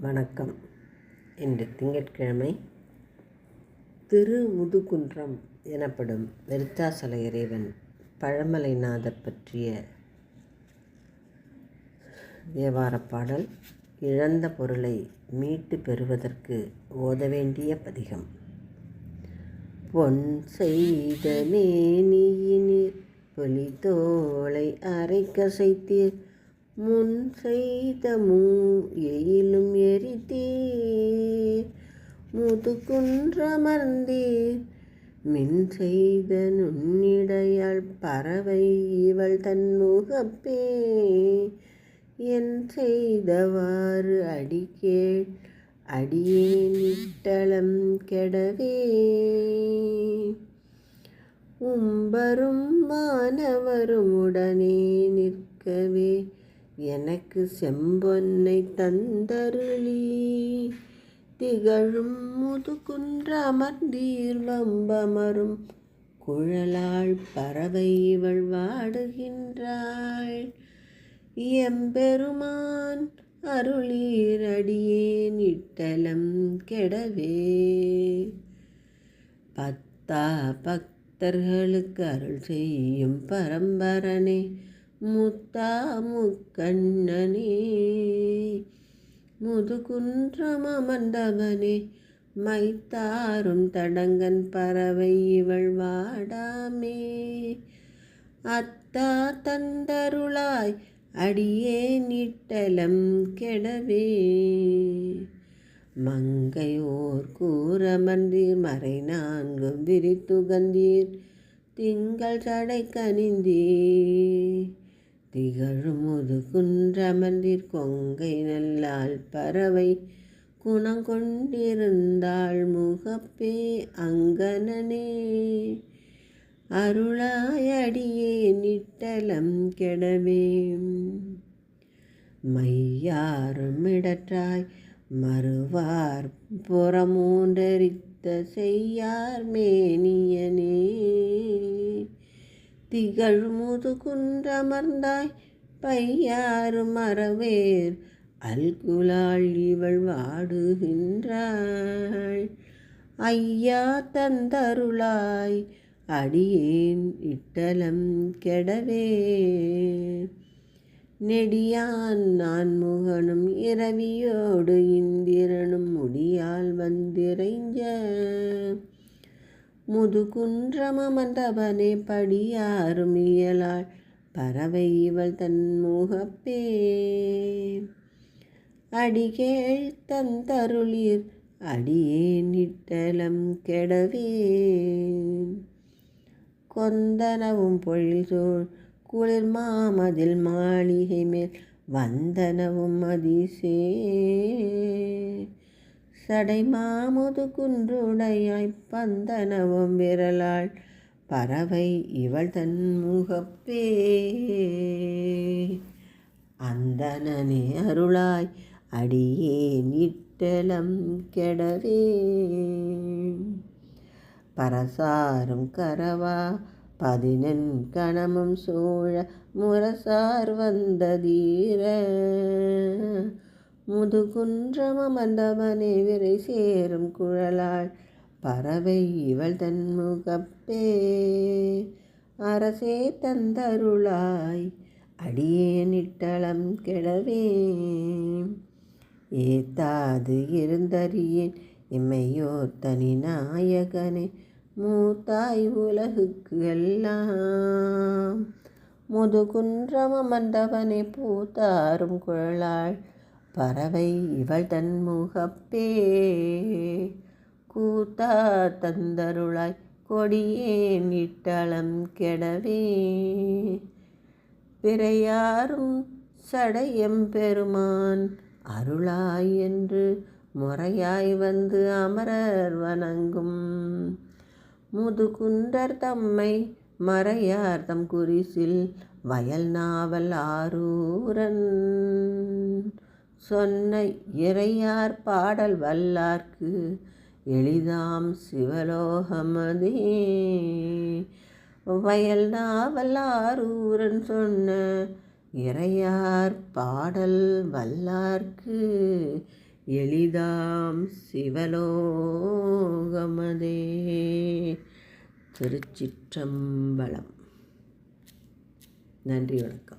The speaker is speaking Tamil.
வணக்கம். இன்று திங்கட்கிழமை திரு முதுகுன்றம் எனப்படும் விருத்தாசல இறைவன் பழமலைநாதர் பற்றிய தேவார பாடல் இழந்த பொருளை மீட்டு பெறுவதற்கு ஓத வேண்டிய பதிகம். பொன் செய்த மேனியினிர் பொலிதோளை அரைக்கசைத்தீர் முன் செய்த மூ எயில் முதுகுன்றமர்ந்தீர் மின் செய்த நுண்ணிடையாள் பறவை இவள் தன் முகப்பே. என் செய்தவாறு அடிக்கேள் அடியேன் இட்டளம் கெடவே. உம்பரும் மாணவரும் உடனே நிற்கவே எனக்கு செம்பொன்னை தந்தருளி. திகழும் முதுகுன்ற அமர்ந்தீர் வம்பமரும். குழலாள் பறவை இவள் வாடுகின்றாள். எம்பெருமான் அருளீரடியேன் இட்டலம் கெடவே. பத்தா பக்தர்களுக்கு அருள் செய்யும் பரம்பரனே முத்தா முக்கண்ணனே. முதுகுன்றம் அமர்ந்தவனே மைத்தாரும் தடங்கன் பறவை இவள் வாடாமே. அத்தா தந்தருளாய் அடியே நிட்டலம் கெடவே. மங்கையோர் கூறமர்ந்தீர் மறை நான்கும் விரித்துகந்தீர் திங்கள் சடை கனிந்தீர். திகழும் முதுகுன்றமர்ந்தீர் கொங்கை நல்லால் பறவை குணங்கொண்டிருந்தாள் முகப்பே அங்கனனே. அருளாயடியே நிட்டலம் கெடவே. மையாருமிடற்றாய் மறுவார் புறமூண்டரித்த செய்யார் மேனியனே. திகழ் முதுகுன்றமர்ந்தாய் பையாறு மறவேர். அல்குலாள் இவள் வாடுகின்றாள். ஐயா தந்தருளாய் அடியேன் இட்டலம் கெடவே. நெடியான் நான் முகனும் இரவியோடு இந்திரனும் முடியால் வந்திரைஞ்ச முதுகுன்றமர்ந்தவனே படியாரும் இயலாள். பறவை இவள் தன் முகப்பே. அடிகேள் தன் தந்தருளிர் அடியே நிட்டலம் கெடவே. கொந்தனவும் பொழில் சூழ் குளிர் மாமதில் மாளிகை மேல் வந்தனவும் அதிசே. சடை மாமுது குன்றுடையாய் பந்தனவும் விரலாள் பறவை இவள் தன் முகப்பே. அந்தனனே அருளாய் அடியே நிட்டலம் கெடவே. பரசாரும் கரவா பதினெண் கணமும் சூழ முரசார் வந்ததீர முதுகுன்றமர்ந்தவனே விரை சேரும் குழலாள். பறவை இவள் தன் முகப்பே. அரசே தந்தருளாய். அடியேனிட்டளம் கெடவே. ஏத்தாது இருந்தறியேன் இம்மையோ தனி நாயகனே மூத்தாய் உலகுக்கு எல்லாம் முதுகுன்றமர்ந்தவனே பூத்தாரும் குழலாள். பறவை இவள் தன் முகப்பே. கூத்தா தந்தருளாய் கொடியே நிட்டளம் கெடவே. பிறையாரும் சடையம் பெருமான் அருளாய் என்று முறையாய் வந்து அமரர் வணங்கும். முதுகுண்டர் தம்மை மறையார் தம் குறிசில் வயல் நாவல் ஆரூரன். சொன்ன இறையார் பாடல் வல்லார்க்கு எளிதாம் சிவலோகமதே. வயல் நாவலாரூரன் சொன்ன இறையார் பாடல் வல்லார்க்கு எளிதாம் சிவலோகமதே. திருச்சிற்றம்பலம். நன்றி வணக்கம்.